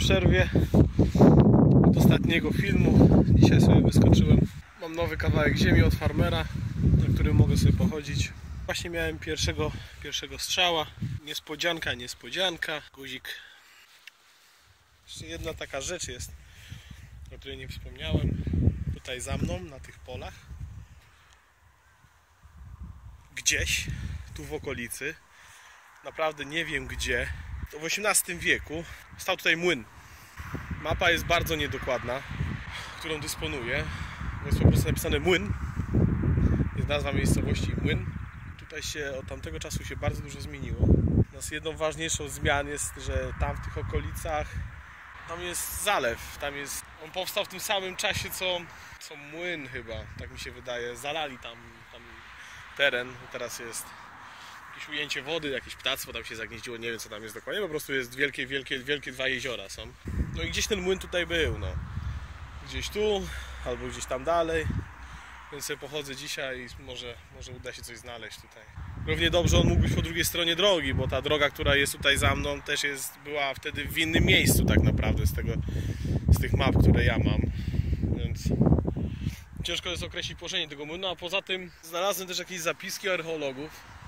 przerwie od ostatniego filmu. Dzisiaj sobie wyskoczyłem. Mam nowy kawałek ziemi od farmera, na którym mogę sobie pochodzić. Właśnie miałem pierwszego, pierwszego strzała. Niespodzianka, niespodzianka. Guzik. Jeszcze jedna taka rzecz jest, o której nie wspomniałem. Tutaj za mną, na tych polach. Gdzieś, tu w okolicy, naprawdę nie wiem gdzie, w XVIII wieku stał tutaj młyn. Mapa jest bardzo niedokładna, którą dysponuję. Jest po prostu napisane młyn. Jest nazwa miejscowości młyn. Tutaj się od tamtego czasu się bardzo dużo zmieniło. Jedną ważniejszą zmian jest, że tam w tych okolicach tam jest zalew. Tam jest. On powstał w tym samym czasie co, co młyn chyba, tak mi się wydaje. Zalali tam, tam teren. Teraz jest jakieś ujęcie wody, jakieś ptactwo tam się zagnieździło, nie wiem co tam jest dokładnie, po prostu jest wielkie, wielkie, wielkie dwa jeziora są. No i gdzieś ten młyn tutaj był, no. Gdzieś tu, albo gdzieś tam dalej. Więc sobie pochodzę dzisiaj i może, może uda się coś znaleźć tutaj. Równie dobrze on mógł być po drugiej stronie drogi, bo ta droga, która jest tutaj za mną też jest, była wtedy w innym miejscu tak naprawdę z, tego, z tych map, które ja mam. Więc ciężko jest określić położenie tego młynu, a poza tym znalazłem też jakieś zapiski archeologów,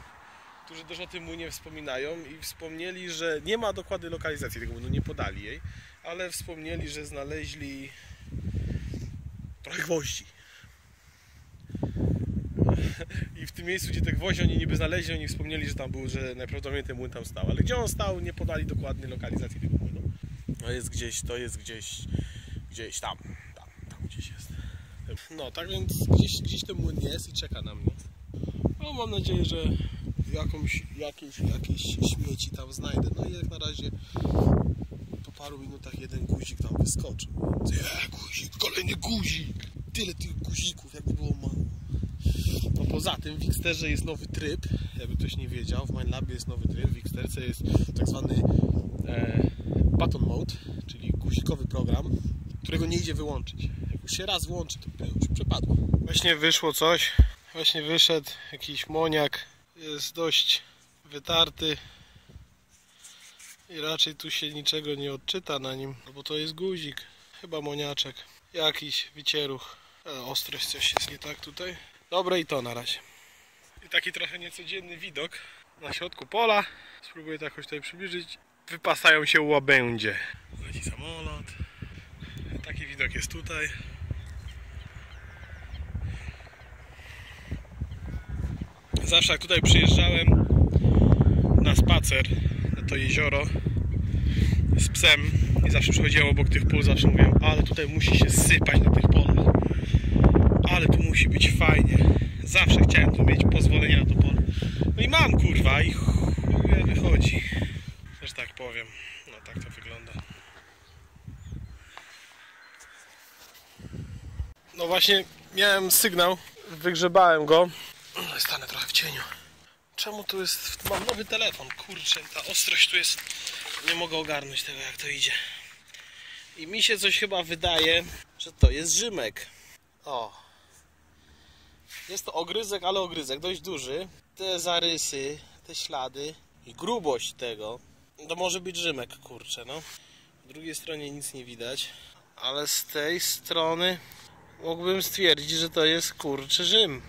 którzy też o tym młynie wspominają i wspomnieli, że nie ma dokładnej lokalizacji tego młynu, nie podali jej, ale wspomnieli, że znaleźli trochę gwoździ. I w tym miejscu, gdzie te gwoździe oni niby znaleźli, oni wspomnieli, że tam był, że najprawdopodobniej ten młyn tam stał. Ale gdzie on stał, nie podali dokładnej lokalizacji tego młynu. To jest gdzieś, to jest gdzieś, gdzieś tam, tam, tam gdzieś jest. No, tak więc gdzieś, gdzieś ten młyn jest i czeka na mnie. No, mam nadzieję, że jakąś, jakieś, jakieś śmieci tam znajdę. No i jak na razie po paru minutach jeden guzik tam wyskoczył. Nie, guzik, kolejny guzik! Tyle tych guzików, jakby było mało. No poza tym w Xterze jest nowy tryb, jakby ktoś nie wiedział, w MindLabie jest nowy tryb, w Xterce jest tak zwany e, button mode, czyli guzikowy program, którego nie idzie wyłączyć. Jak już się raz włączy, to już przepadło. Właśnie wyszło coś, właśnie wyszedł jakiś moniak, jest dość wytarty i raczej tu się niczego nie odczyta na nim, no bo to jest guzik, chyba moniaczek, jakiś wycieruch, ale ostrość coś jest nie tak tutaj. Dobre i to na razie. I taki trochę niecodzienny widok na środku pola. Spróbuję to jakoś tutaj przybliżyć. Wypasają się łabędzie. Leci samolot. Taki widok jest tutaj. Zawsze jak tutaj przyjeżdżałem na spacer na to jezioro z psem i zawsze przychodziłem obok tych pól, zawsze mówiłem, ale tutaj musi się sypać na tych polach. Ale tu musi być fajnie. Zawsze chciałem tu mieć pozwolenie na to pole. No i mam kurwa i chuj wychodzi. Też tak powiem. No tak to wygląda. No właśnie miałem sygnał, wygrzebałem go. No, Stanę trochę w cieniu. Czemu tu jest... Mam nowy telefon, kurczę, ta ostrość tu jest... Nie mogę ogarnąć tego jak to idzie. I mi się coś chyba wydaje, że to jest Rzymek. O. Jest to ogryzek, ale ogryzek dość duży. Te zarysy, te ślady i grubość tego, to może być Rzymek, kurczę, no. Po drugiej stronie nic nie widać, ale z tej strony mógłbym stwierdzić, że to jest kurczy Rzym.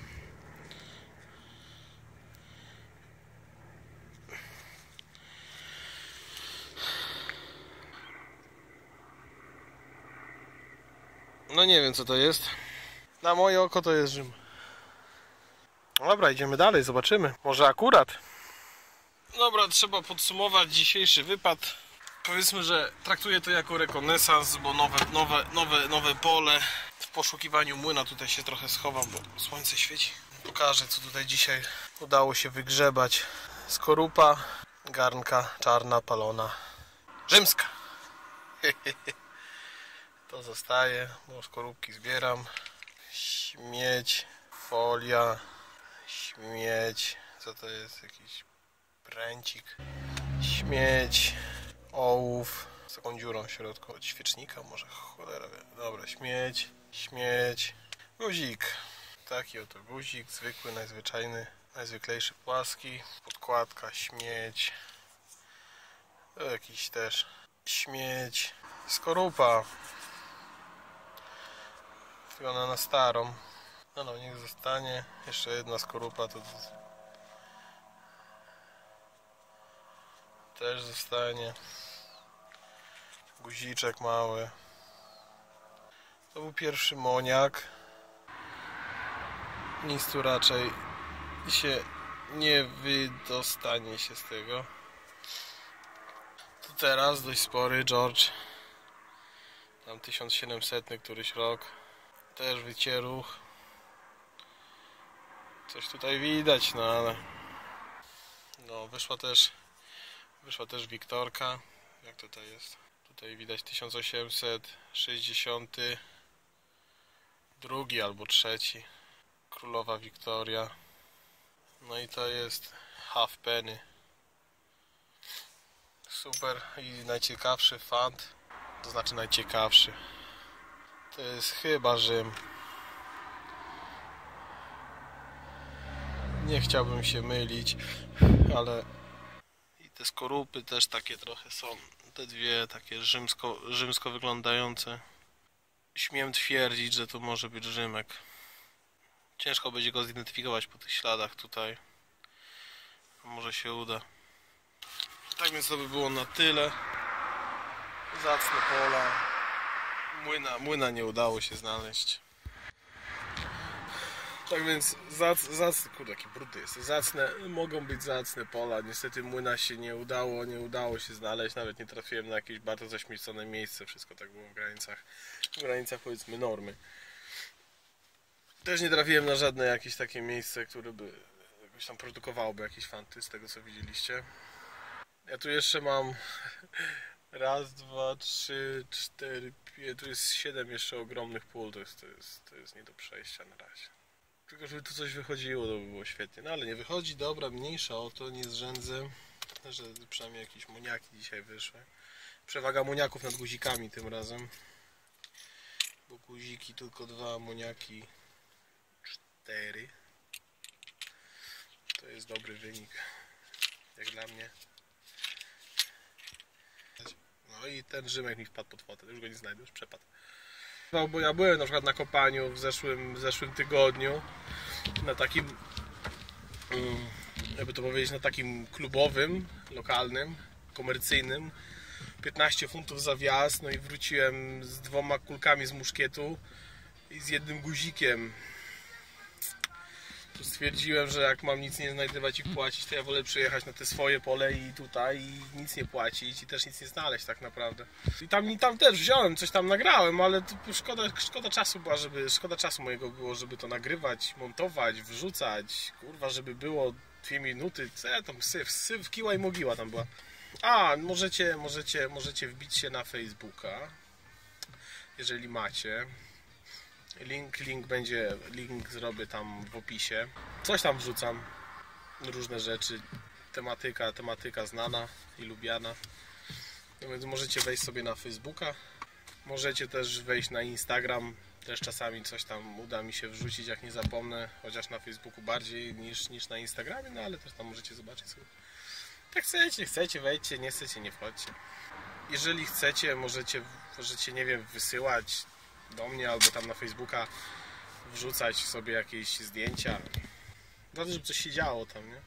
No nie wiem co to jest. Na moje oko to jest Rzym. Dobra, idziemy dalej, zobaczymy. Może akurat. Dobra, trzeba podsumować dzisiejszy wypad. Powiedzmy, że traktuję to jako rekonesans, bo nowe, nowe, nowe, nowe pole. W poszukiwaniu młyna tutaj się trochę schowam, bo słońce świeci. Pokażę, co tutaj dzisiaj udało się wygrzebać. Skorupa, garnka czarna, palona, rzymska. To zostaje, bo skorupki zbieram. Śmieć, folia, śmieć. Co to jest? Jakiś pręcik. Śmieć, ołów z taką dziurą w środku od świecznika, może cholera. Dobra, śmieć, śmieć, guzik. Taki oto guzik, zwykły, najzwyczajny, najzwyklejszy płaski. Podkładka, śmieć. To jakiś też Śmieć. Skorupa. Wpiona na starą. No no, niech zostanie. Jeszcze jedna skorupa to też zostanie. Guziczek mały. To był pierwszy moniak. Nic tu raczej się nie wydostanie się z tego. To teraz dość spory George. Tam 1700 któryś rok. Też wycieruch. Coś tutaj widać, no ale... No, wyszła też... Wyszła też Wiktorka. Jak tutaj jest? Tutaj widać 1860 drugi albo trzeci. Królowa Wiktoria. No i to jest half penny. Super i najciekawszy fant, to znaczy najciekawszy. To jest chyba Rzym. Nie chciałbym się mylić, ale i te skorupy też takie trochę są. Te dwie takie rzymsko, rzymsko wyglądające. Śmiem twierdzić, że to może być Rzymek. Ciężko będzie go zidentyfikować po tych śladach tutaj. Może się uda. Tak więc to by było na tyle. Zacne pola. Młyna, młyna nie udało się znaleźć. Tak więc zac, zac, kurde, jaki brudy jest. Zacne, mogą być zacne pola. Niestety młyna się nie udało, nie udało się znaleźć. Nawet nie trafiłem na jakieś bardzo zaśmiecone miejsce. Wszystko tak było w granicach, w granicach powiedzmy normy. Też nie trafiłem na żadne jakieś takie miejsce, które by jakoś tam produkowałoby jakieś fanty z tego co widzieliście. Ja tu jeszcze mam raz, dwa, trzy, cztery, pięć, tu jest siedem jeszcze ogromnych pól, to jest, to jest, to jest nie do przejścia na razie. Tylko żeby tu coś wychodziło, to by było świetnie. No ale nie wychodzi, dobra, mniejsza o to, nie zrzędzę, że przynajmniej jakieś muniaki dzisiaj wyszły. Przewaga muniaków nad guzikami tym razem. Bo guziki tylko dwa, muniaki cztery. To jest dobry wynik. Jak dla mnie. No i ten Rzymek mi wpadł pod fotę. Już go nie znajdę, już przepadł. No bo ja byłem na przykład na kopaniu w zeszłym, w zeszłym tygodniu. Na takim, mm, jakby to powiedzieć, na takim klubowym, lokalnym, komercyjnym. 15 funtów za wjazd, no i wróciłem z dwoma kulkami z muszkietu i z jednym guzikiem stwierdziłem, że jak mam nic nie znajdywać i płacić, to ja wolę przyjechać na te swoje pole i tutaj i nic nie płacić i też nic nie znaleźć tak naprawdę. I tam, tam też wziąłem, coś tam nagrałem, ale szkoda, szkoda czasu była, żeby, szkoda czasu mojego było, żeby to nagrywać, montować, wrzucać, kurwa, żeby było dwie minuty, co ja tam syf, syf, kiła i mogiła tam była. A, możecie, możecie, możecie wbić się na Facebooka, jeżeli macie. Link, link będzie, link zrobię tam w opisie. Coś tam wrzucam, różne rzeczy. Tematyka, tematyka znana i lubiana. No więc możecie wejść sobie na Facebooka. Możecie też wejść na Instagram. Też czasami coś tam uda mi się wrzucić, jak nie zapomnę. Chociaż na Facebooku bardziej niż, niż na Instagramie, no ale też tam możecie zobaczyć sobie. Jak chcecie, chcecie, wejdźcie, nie chcecie, nie wchodźcie. Jeżeli chcecie, możecie, możecie, nie wiem, wysyłać do mnie albo tam na Facebooka wrzucać sobie jakieś zdjęcia. Ważne, żeby coś się działo tam, nie?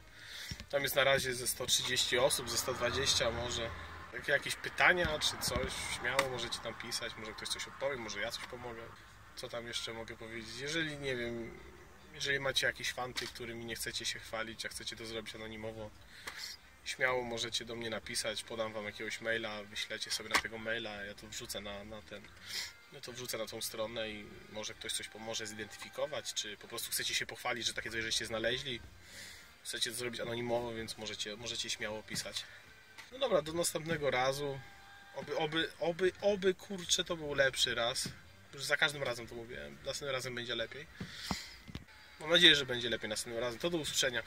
Tam jest na razie ze 130 osób, ze 120 może. Jak jakieś pytania czy coś, śmiało możecie tam pisać, może ktoś coś odpowie, może ja coś pomogę. Co tam jeszcze mogę powiedzieć? Jeżeli, nie wiem, jeżeli macie jakieś fanty, którymi nie chcecie się chwalić, a chcecie to zrobić anonimowo, śmiało możecie do mnie napisać, podam wam jakiegoś maila, wyślecie sobie na tego maila, ja to wrzucę na, na ten no to wrzucę na tą stronę i może ktoś coś pomoże zidentyfikować, czy po prostu chcecie się pochwalić, że takie coś żeście znaleźli. Chcecie to zrobić anonimowo, więc możecie, możecie śmiało pisać. No dobra, do następnego razu. Oby, oby, oby, oby kurczę to był lepszy raz. Już za każdym razem to mówię. Następnym razem będzie lepiej. Mam nadzieję, że będzie lepiej następnym razem. To do usłyszenia.